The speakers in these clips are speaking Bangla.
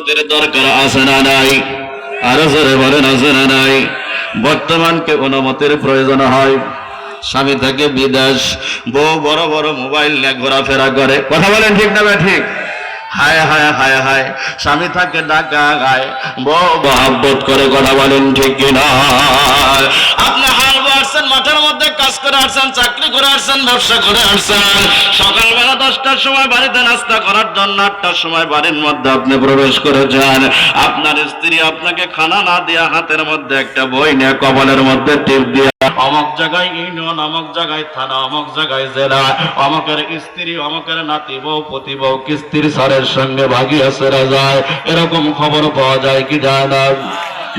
অনুমতির দরকার আছে না নাই? আরও জোরে বলেন, আছে না নাই? বর্তমানকে অনুমতির প্রয়োজন হয়? স্বামী বিদেশ, বউ বড় বড় মোবাইল নিয়ে ঘোরাফেরা করে। কথা বলেন ঠিক না ঠিক? হায় হায় হায় হায়, স্বামী থাকে ঢাকা গায়। বউ করে কথা বলেন ঠিক কিনা আপনি হাল মাঠের মধ্যে কাজ করে আসছেন, চাকরি করে আসছেন, ব্যবসা করে আসছেন। সকালবেলা দশটার সময় বাড়িতে নাস্তা করার জন্য আটটার সময় বাড়ির মধ্যে আপনি প্রবেশ করেছেন। আপনার স্ত্রী আপনাকে খানা না দিয়া হাতের মধ্যে একটা বই নিয়ে কবলের মধ্যে টিপ দিয়ে অমক জায়গায় ইউনিয়ন, অমক জায়গায় থানা, অমক জায়গায় জেলা, অমকের স্ত্রী, অমকের নাতি বউ, পতি বউ, কিস্তির সারের সঙ্গে ভাগিয়াছে যায় এরকম খবর পাওয়া যায় কি যায় না?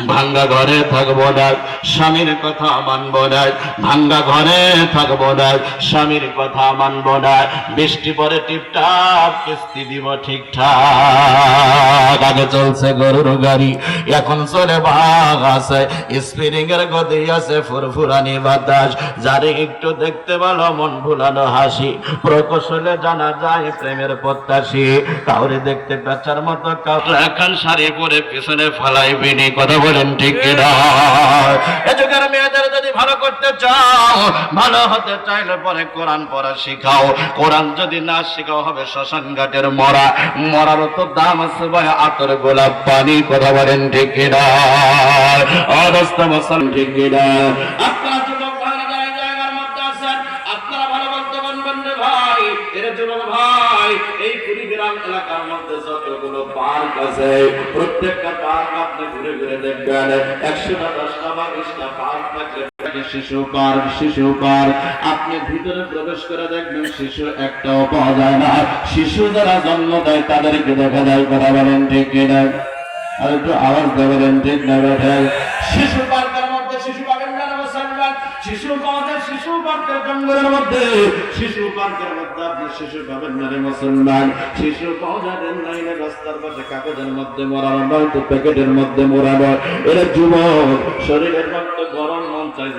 ভাঙ্গা ঘরে থাকব না, স্বামীর কথা মানবো না, ভাঙ্গা ঘরে থাকব না, স্বামীর কথা মানবো না, বৃষ্টি পরে টিপটাপ, কিস্তি দিব ঠিকঠাক। আগে চলছে গরুর গাড়ি, এখন চলে ভাগ আছে স্পিরিং এর গতি আছে, ফুরফুরানি বাতাস। যারে একটু দেখতে ভালো, মন ভুলানো হাসি। প্রকৌশলে জানা যায়, প্রেমের প্রত্যাশী। কাউরে দেখতে পেঁচার মতো কাউরে। এখন শাড়ি পরে পিছনে ফালাই বিনি, কথা বলেন, ঠিক কিনা? মেয়েদের যদি ভালো করতে চাও, ভালো হতে চাইলে পরে কোরআন পড়া শিখাও। কোরআন যদি না শিখাও, হবে শ্মশান ঘাটের মরা। মরারও তো দাম আছে ভাই, আতর, গোলাপ, পানি, কথা বলেন, ঠিক অবস্থ মশান ঠিক আপনারা ভালো বলতে পারবেন ভাই। এর ভাই শিশু পার্ক শিশু পার্ক। আপনি ভিতরে প্রবেশ করে দেখবেন শিশু একটাও পাওয়া যায় না। শিশু যারা জন্ম দেয়, তাদেরকে দেখা যায়, কথা বলেন ঠিক কিনা? আর একটু আওয়াজ দেবেন, ঠিক না শিশু পাওয়া শিশু পার্কের জঙ্গলের মধ্যে, শিশু পার্কের মধ্যে শিশু পাওয়া যাবেন রাস্তার পাশে কাগজের মধ্যে মোড়ানো যুবক, শরীরের মধ্যে গরম, মন চাই